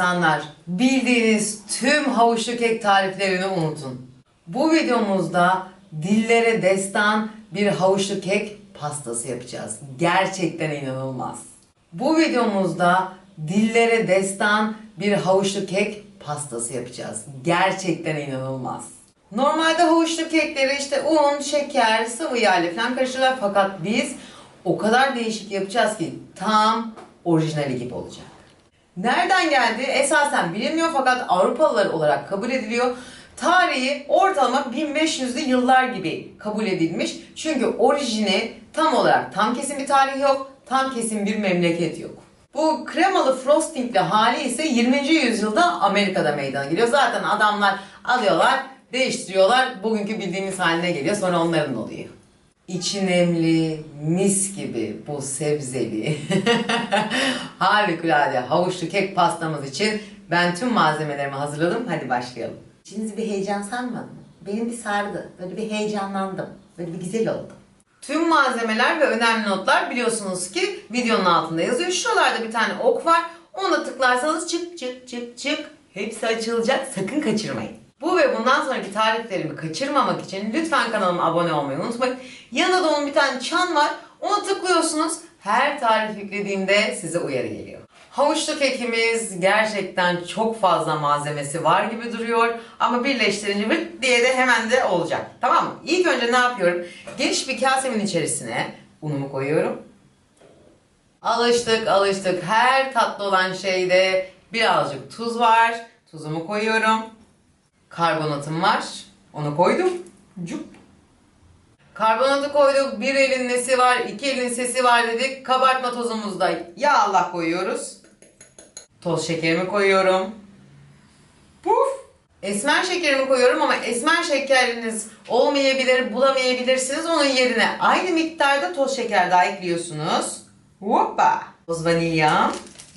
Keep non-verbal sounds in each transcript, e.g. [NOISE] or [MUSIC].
İnsanlar. Bildiğiniz tüm havuçlu kek tariflerini unutun. Bu videomuzda dillere destan bir havuçlu kek pastası yapacağız. Gerçekten inanılmaz. Bu videomuzda dillere destan bir havuçlu kek pastası yapacağız. Gerçekten inanılmaz. Normalde havuçlu kekleri işte un, şeker, sıvı yağ falan karıştırırlar fakat biz o kadar değişik yapacağız ki tam orijinali gibi olacak. Nereden geldi? Esasen bilinmiyor fakat Avrupalılar olarak kabul ediliyor. Tarihi ortalama 1500'lü yıllar gibi kabul edilmiş. Çünkü orijini tam olarak tam kesin bir tarih yok, tam kesin bir memleket yok. Bu kremalı frostingli hali ise 20. yüzyılda Amerika'da meydana geliyor. Zaten adamlar alıyorlar, değiştiriyorlar. Bugünkü bildiğimiz haline geliyor. Sonra onların oluyor. İçi nemli, mis gibi bu sebzeli, [LAUGHS] harikulade havuçlu kek pastamız için ben tüm malzemelerimi hazırladım. Hadi başlayalım. İçinizi bir heyecan sarmadı mı? Benim bir sardı. Böyle bir heyecanlandım. Böyle bir güzel oldu. Tüm malzemeler ve önemli notlar biliyorsunuz ki videonun altında yazıyor. Şuralarda bir tane ok var. Ona tıklarsanız çık çık çık çık hepsi açılacak. Sakın kaçırmayın. Bu ve bundan sonraki tariflerimi kaçırmamak için lütfen kanalıma abone olmayı unutmayın. Yanında da onun bir tane çan var. Ona tıklıyorsunuz. Her tarif yüklediğimde size uyarı geliyor. Havuçlu kekimiz gerçekten çok fazla malzemesi var gibi duruyor. Ama birleştirince vırt diye de hemen de olacak. Tamam mı? İlk önce ne yapıyorum? Geniş bir kasemin içerisine unumu koyuyorum. Alıştık alıştık. Her tatlı olan şeyde birazcık tuz var. Tuzumu koyuyorum. Karbonatım var. Onu koydum. Cup. Karbonatı koyduk. Bir elin nesi var, iki elin sesi var dedik. Kabartma tozumuzda ya Allah koyuyoruz. Toz şekerimi koyuyorum. Puf. Esmer şekerimi koyuyorum ama esmer şekeriniz olmayabilir, bulamayabilirsiniz. Onun yerine aynı miktarda toz şeker daha ekliyorsunuz. Hoppa. Toz vanilya.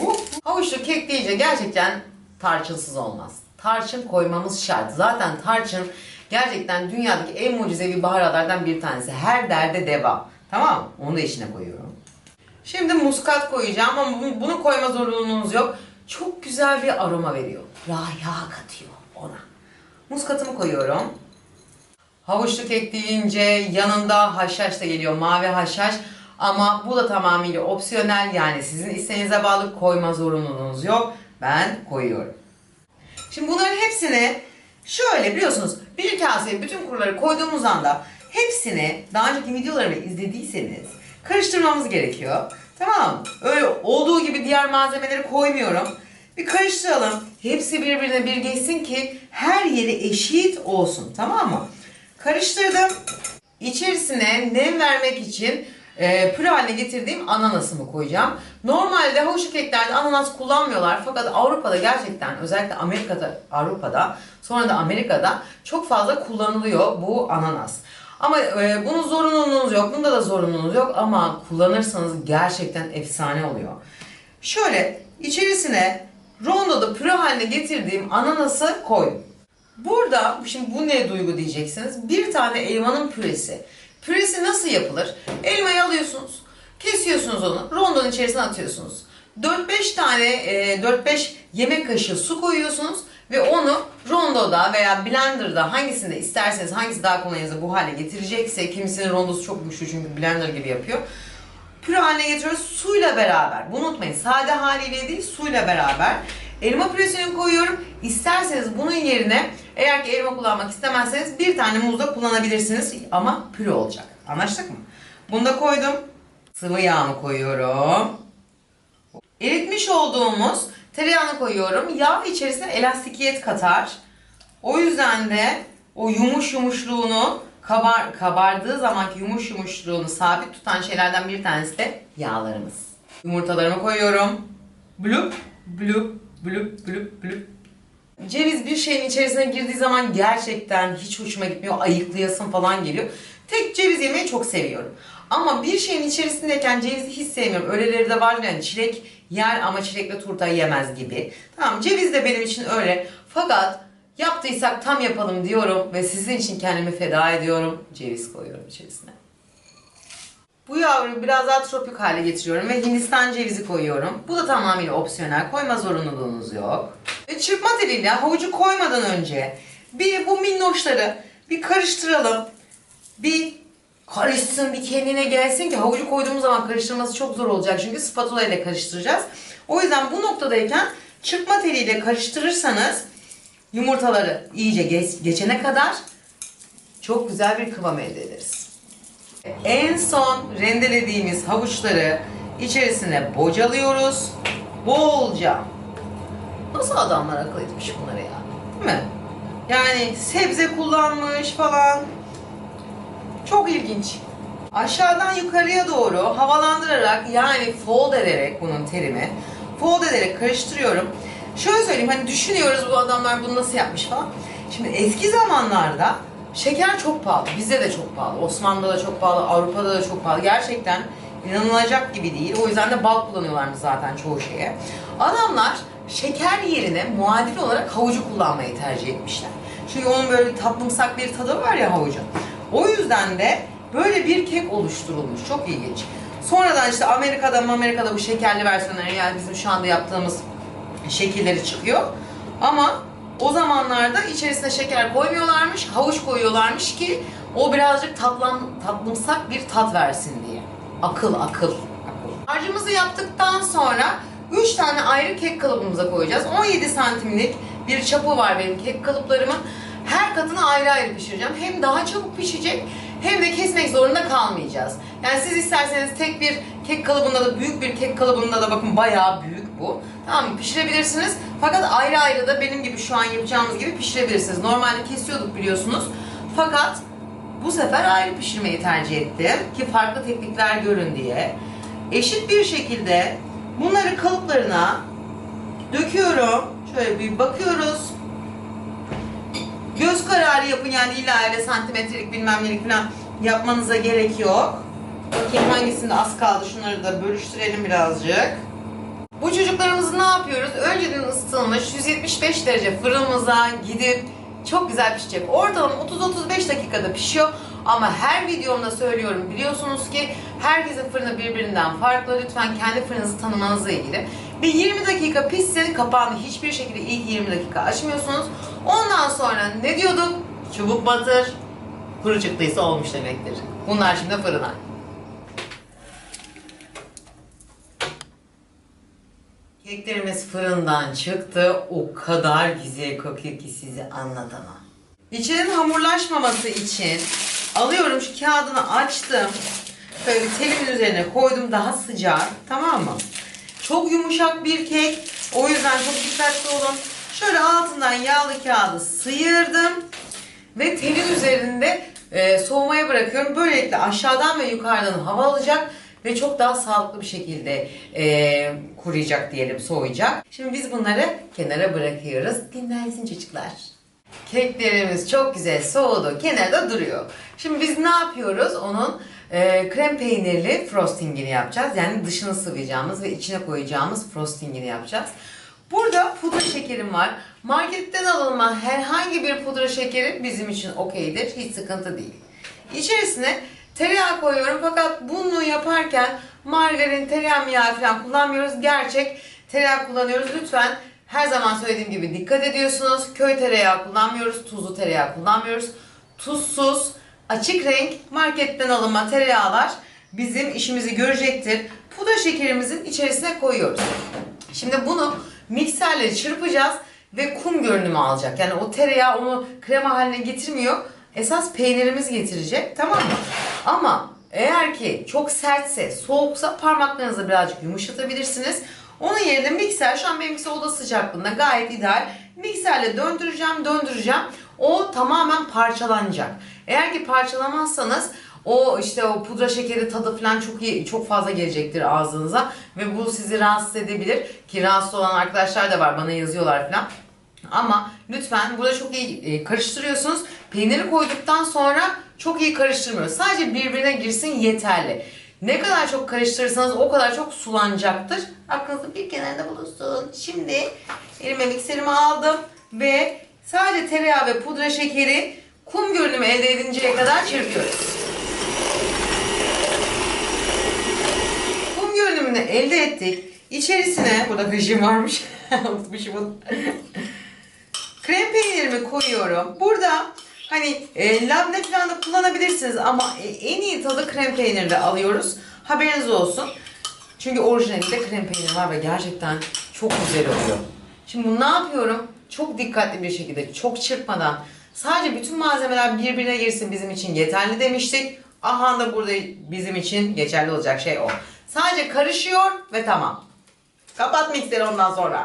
Hop. Havuçlu kek deyince gerçekten tarçınsız olmaz. Tarçın koymamız şart. Zaten tarçın gerçekten dünyadaki en mucizevi baharatlardan bir tanesi. Her derde deva. Tamam mı? Onu da içine koyuyorum. Şimdi muskat koyacağım ama bu- bunu koyma zorunluluğunuz yok. Çok güzel bir aroma veriyor. Raya katıyor ona. Muskatımı koyuyorum. Havuçlu kek deyince yanında haşhaş da geliyor. Mavi haşhaş. Ama bu da tamamıyla opsiyonel yani sizin isteğinize bağlı koyma zorunluluğunuz yok. Ben koyuyorum. Şimdi bunların hepsini şöyle biliyorsunuz bir kaseye bütün kuruları koyduğumuz anda hepsini daha önceki videolarımı izlediyseniz karıştırmamız gerekiyor. Tamam? Öyle olduğu gibi diğer malzemeleri koymuyorum. Bir karıştıralım. Hepsi birbirine bir geçsin ki her yeri eşit olsun. Tamam mı? Karıştırdım. İçerisine nem vermek için e, püre haline getirdiğim ananasımı koyacağım. Normalde havuçlu keklerde ananas kullanmıyorlar fakat Avrupa'da gerçekten özellikle Amerika'da, Avrupa'da sonra da Amerika'da çok fazla kullanılıyor bu ananas. Ama e, bunun zorunluluğunuz yok, bunda da zorunluluğunuz yok ama kullanırsanız gerçekten efsane oluyor. Şöyle içerisine rondoda püre haline getirdiğim ananası koydum. Burada şimdi bu ne duygu diyeceksiniz. Bir tane elmanın püresi. Püresi nasıl yapılır? Elmayı alıyorsunuz, kesiyorsunuz onu, rondonun içerisine atıyorsunuz. 4-5 tane, e, 4-5 yemek kaşığı su koyuyorsunuz ve onu rondoda veya blenderda hangisinde isterseniz hangisi daha kolayınıza bu hale getirecekse kimisinin rondosu çok güçlü çünkü blender gibi yapıyor. Püre haline getiriyoruz suyla beraber. Bunu unutmayın. Sade haliyle değil suyla beraber. Elma püresini koyuyorum. İsterseniz bunun yerine eğer ki elma kullanmak istemezseniz bir tane muz da kullanabilirsiniz ama püre olacak. Anlaştık mı? Bunu da koydum. Sıvı yağımı koyuyorum. Eritmiş olduğumuz tereyağını koyuyorum. Yağ içerisine elastikiyet katar. O yüzden de o yumuş yumuşluğunu kabar, kabardığı zamanki yumuş yumuşluğunu sabit tutan şeylerden bir tanesi de yağlarımız. Yumurtalarımı koyuyorum. Blup, blup, blup, blup, blup. Ceviz bir şeyin içerisine girdiği zaman gerçekten hiç hoşuma gitmiyor. Ayıklayasın falan geliyor. Tek ceviz yemeyi çok seviyorum. Ama bir şeyin içerisindeyken cevizi hiç sevmiyorum. Öyleleri de var yani çilek yer ama çilekle turta yemez gibi. Tamam ceviz de benim için öyle. Fakat yaptıysak tam yapalım diyorum ve sizin için kendimi feda ediyorum. Ceviz koyuyorum içerisine. Bu yavruyu biraz daha tropik hale getiriyorum ve Hindistan cevizi koyuyorum. Bu da tamamıyla opsiyonel. Koyma zorunluluğunuz yok. Ve çırpma teliyle havucu koymadan önce bir bu minnoşları bir karıştıralım. Bir karışsın, bir kendine gelsin ki havucu koyduğumuz zaman karıştırması çok zor olacak. Çünkü spatula ile karıştıracağız. O yüzden bu noktadayken çırpma teliyle karıştırırsanız yumurtaları iyice geç- geçene kadar çok güzel bir kıvam elde ederiz. En son rendelediğimiz havuçları içerisine bocalıyoruz. Bolca. Nasıl adamlar akıl etmiş bunları ya? Değil mi? Yani sebze kullanmış falan. Çok ilginç. Aşağıdan yukarıya doğru havalandırarak yani fold ederek bunun terimi fold ederek karıştırıyorum. Şöyle söyleyeyim hani düşünüyoruz bu adamlar bunu nasıl yapmış falan. Şimdi eski zamanlarda şeker çok pahalı. Bizde de çok pahalı. Osmanlı'da da çok pahalı. Avrupa'da da çok pahalı. Gerçekten inanılacak gibi değil. O yüzden de bal kullanıyorlarmış zaten çoğu şeye. Adamlar şeker yerine muadil olarak havucu kullanmayı tercih etmişler. Çünkü onun böyle tatlımsak bir tadı var ya havucun. O yüzden de böyle bir kek oluşturulmuş. Çok ilginç. Sonradan işte Amerika'da Amerika'da bu şekerli versiyonları yani bizim şu anda yaptığımız şekilleri çıkıyor. Ama o zamanlarda içerisine şeker koymuyorlarmış, havuç koyuyorlarmış ki o birazcık tatlan, tatlımsak bir tat versin diye. Akıl, akıl, akıl. Harcımızı yaptıktan sonra 3 tane ayrı kek kalıbımıza koyacağız. 17 santimlik bir çapı var benim kek kalıplarımın. Her katını ayrı ayrı pişireceğim. Hem daha çabuk pişecek hem de kesmek zorunda kalmayacağız. Yani siz isterseniz tek bir kek kalıbında da büyük bir kek kalıbında da bakın bayağı büyük bu. Tamam? Pişirebilirsiniz. Fakat ayrı ayrı da benim gibi şu an yapacağımız gibi pişirebilirsiniz. Normalde kesiyorduk biliyorsunuz. Fakat bu sefer ayrı pişirmeyi tercih ettim ki farklı teknikler görün diye. Eşit bir şekilde bunları kalıplarına döküyorum. Şöyle bir bakıyoruz. Göz kararı yapın yani illa öyle santimetrelik bilmem nelik falan yapmanıza gerek yok. Bakayım hangisinde az kaldı şunları da bölüştürelim birazcık. Bu çocuklarımızı ne yapıyoruz? Önceden ısıtılmış 175 derece fırınımıza gidip çok güzel pişecek. Ortalama 30-35 dakikada pişiyor. Ama her videomda söylüyorum biliyorsunuz ki herkesin fırını birbirinden farklı. Lütfen kendi fırınınızı tanımanızla ilgili. Bir 20 dakika pişsin kapağını hiçbir şekilde ilk 20 dakika açmıyorsunuz. Ondan sonra ne diyorduk? Çubuk batır. Kuru çıktıysa olmuş demektir. Bunlar şimdi fırına. Keklerimiz fırından çıktı. O kadar güzel kokuyor ki size anlatamam. İçinin hamurlaşmaması için alıyorum şu kağıdını açtım. Böyle bir telimin üzerine koydum daha sıcak. Tamam mı? Çok yumuşak bir kek. O yüzden çok dikkatli olun. Şöyle altından yağlı kağıdı sıyırdım. Ve telin üzerinde e, soğumaya bırakıyorum. Böylelikle aşağıdan ve yukarıdan hava alacak ve çok daha sağlıklı bir şekilde e, kuruyacak diyelim, soğuyacak. Şimdi biz bunları kenara bırakıyoruz. Dinlensin çocuklar. Keklerimiz çok güzel soğudu, kenarda duruyor. Şimdi biz ne yapıyoruz? Onun e, krem peynirli frostingini yapacağız. Yani dışını sıvayacağımız ve içine koyacağımız frostingini yapacağız. Burada pudra şekerim var. Marketten alınma herhangi bir pudra şekeri bizim için okeydir. Hiç sıkıntı değil. İçerisine tereyağı koyuyorum fakat bunu yaparken margarin, tereyağı yağı falan kullanmıyoruz. Gerçek tereyağı kullanıyoruz. Lütfen her zaman söylediğim gibi dikkat ediyorsunuz. Köy tereyağı kullanmıyoruz. Tuzlu tereyağı kullanmıyoruz. Tuzsuz, açık renk marketten alınma tereyağlar bizim işimizi görecektir. Pudra şekerimizin içerisine koyuyoruz. Şimdi bunu mikserle çırpacağız ve kum görünümü alacak. Yani o tereyağı onu krema haline getirmiyor. Esas peynirimiz getirecek tamam mı? Ama eğer ki çok sertse, soğuksa parmaklarınızı birazcık yumuşatabilirsiniz. Onun yerine mikser, şu an benimkisi oda sıcaklığında gayet ideal. Mikserle döndüreceğim, döndüreceğim. O tamamen parçalanacak. Eğer ki parçalamazsanız o işte o pudra şekeri tadı falan çok iyi, çok fazla gelecektir ağzınıza ve bu sizi rahatsız edebilir ki rahatsız olan arkadaşlar da var bana yazıyorlar falan. Ama lütfen burada çok iyi e, karıştırıyorsunuz. Peyniri koyduktan sonra çok iyi karıştırmıyoruz. Sadece birbirine girsin yeterli. Ne kadar çok karıştırırsanız o kadar çok sulanacaktır. Aklınızda bir kenarda bulunsun. Şimdi elime mikserimi aldım ve sadece tereyağı ve pudra şekeri kum görünümü elde edinceye kadar çırpıyoruz. formunu elde ettik. İçerisine, burada hışım varmış. [LAUGHS] Unutmuşum onu. Krem peynirimi koyuyorum. Burada hani e, labne falan da kullanabilirsiniz ama e, en iyi tadı krem peynirde alıyoruz. Haberiniz olsun. Çünkü orijinalinde krem peynir var ve gerçekten çok güzel oluyor. Şimdi bunu ne yapıyorum? Çok dikkatli bir şekilde, çok çırpmadan sadece bütün malzemeler birbirine girsin bizim için yeterli demiştik. Aha da burada bizim için geçerli olacak şey o. Sadece karışıyor ve tamam. Kapat mikseri ondan sonra.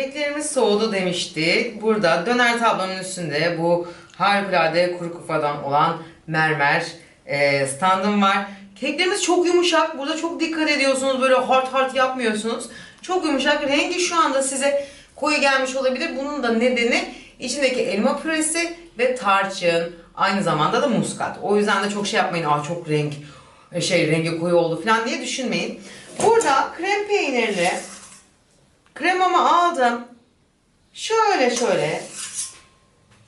Keklerimiz soğudu demiştik. Burada döner tablonun üstünde bu harikulade kuru kufadan olan mermer e, standım var. Keklerimiz çok yumuşak. Burada çok dikkat ediyorsunuz. Böyle hard hard yapmıyorsunuz. Çok yumuşak. Rengi şu anda size koyu gelmiş olabilir. Bunun da nedeni içindeki elma püresi ve tarçın. Aynı zamanda da muskat. O yüzden de çok şey yapmayın. Aa çok renk şey rengi koyu oldu falan diye düşünmeyin. Burada krem peynirli Kremamı aldım. Şöyle şöyle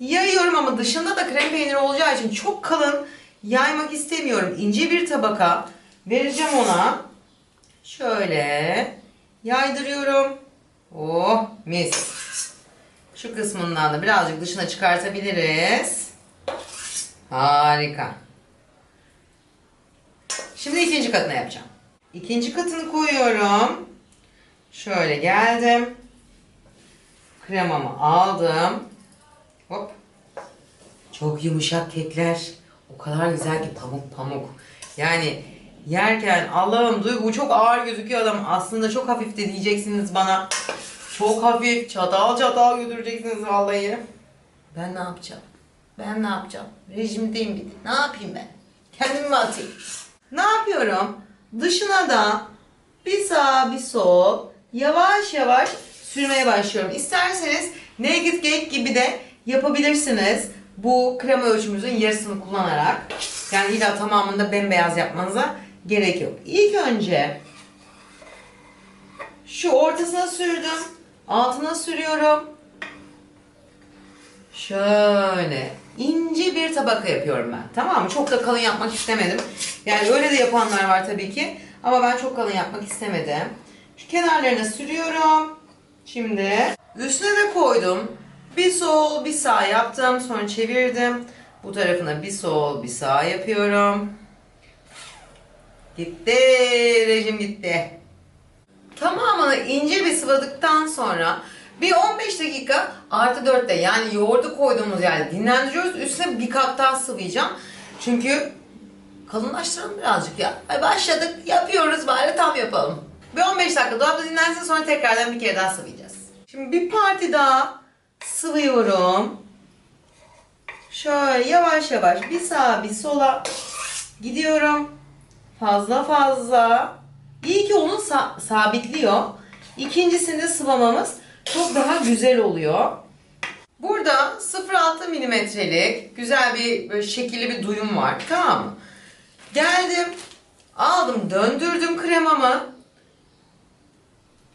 yayıyorum ama dışında da krem peyniri olacağı için çok kalın yaymak istemiyorum. İnce bir tabaka vereceğim ona. Şöyle yaydırıyorum. Oh mis. Şu kısmından da birazcık dışına çıkartabiliriz. Harika. Şimdi ikinci katını yapacağım. İkinci katını koyuyorum. Şöyle geldim. Kremamı aldım. Hop. Çok yumuşak kekler. O kadar güzel ki pamuk pamuk. Yani yerken Allah'ım duy bu çok ağır gözüküyor adam. Aslında çok hafif de diyeceksiniz bana. Çok hafif. Çatal çatal götüreceksiniz vallahi. Ben ne yapacağım? Ben ne yapacağım? Rejimdeyim bir de. Ne yapayım ben? Kendimi mi atayım? Ne yapıyorum? Dışına da bir sağ bir sol yavaş yavaş sürmeye başlıyorum. İsterseniz naked cake gibi de yapabilirsiniz. Bu krema ölçümüzün yarısını kullanarak. Yani illa tamamında bembeyaz yapmanıza gerek yok. İlk önce şu ortasına sürdüm. Altına sürüyorum. Şöyle ince bir tabaka yapıyorum ben. Tamam mı? Çok da kalın yapmak istemedim. Yani öyle de yapanlar var tabii ki. Ama ben çok kalın yapmak istemedim. Kenarlarına sürüyorum. Şimdi üstüne de koydum. Bir sol bir sağ yaptım. Sonra çevirdim. Bu tarafına bir sol bir sağ yapıyorum. Gitti. Rejim gitti. Tamamını ince bir sıvadıktan sonra bir 15 dakika artı 4'te yani yoğurdu koyduğumuz yerde dinlendiriyoruz. Üstüne bir kat daha sıvayacağım. Çünkü kalınlaştıralım birazcık ya. Başladık yapıyoruz bari tam yapalım. Bir 15 dakika dolapta dinlensin sonra tekrardan bir kere daha sıvayacağız. Şimdi bir parti daha sıvıyorum. Şöyle yavaş yavaş bir sağa bir sola gidiyorum. Fazla fazla. İyi ki onu sa- sabitliyor. İkincisinde sıvamamız çok daha güzel oluyor. Burada 0.6 milimetrelik güzel bir böyle şekilli bir duyum var. Tamam mı? Geldim. Aldım döndürdüm kremamı.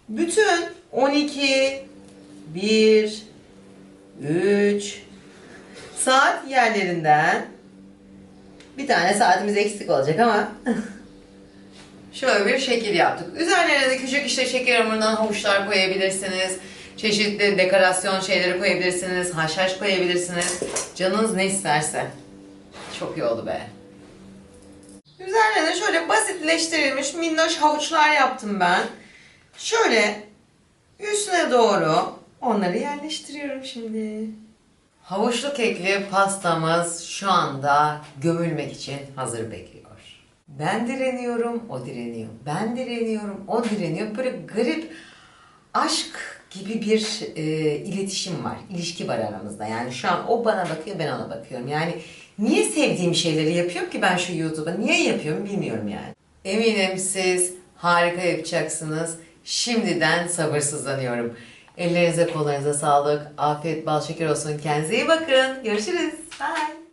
Bütün 12 1 3 saat yerlerinden bir tane saatimiz eksik olacak ama [LAUGHS] şöyle bir şekil yaptık. Üzerlerine de küçük işte şeker hamurundan havuçlar koyabilirsiniz. Çeşitli dekorasyon şeyleri koyabilirsiniz. Haşhaş koyabilirsiniz. Canınız ne isterse. Çok iyi oldu be. Üzerlerine şöyle basitleştirilmiş minnoş havuçlar yaptım ben. Şöyle üstüne doğru onları yerleştiriyorum şimdi. Havuçlu kekli pastamız şu anda gömülmek için hazır bekliyor. Ben direniyorum, o direniyor. Ben direniyorum, o direniyor. Böyle garip aşk gibi bir e, iletişim var, ilişki var aramızda. Yani şu an o bana bakıyor, ben ona bakıyorum. Yani niye sevdiğim şeyleri yapıyorum ki ben şu YouTube'a? Niye yapıyorum bilmiyorum yani. Eminim siz harika yapacaksınız. Şimdiden sabırsızlanıyorum. Ellerinize kollarınıza sağlık. Afiyet bal şeker olsun. Kendinize iyi bakın. Görüşürüz. Bye.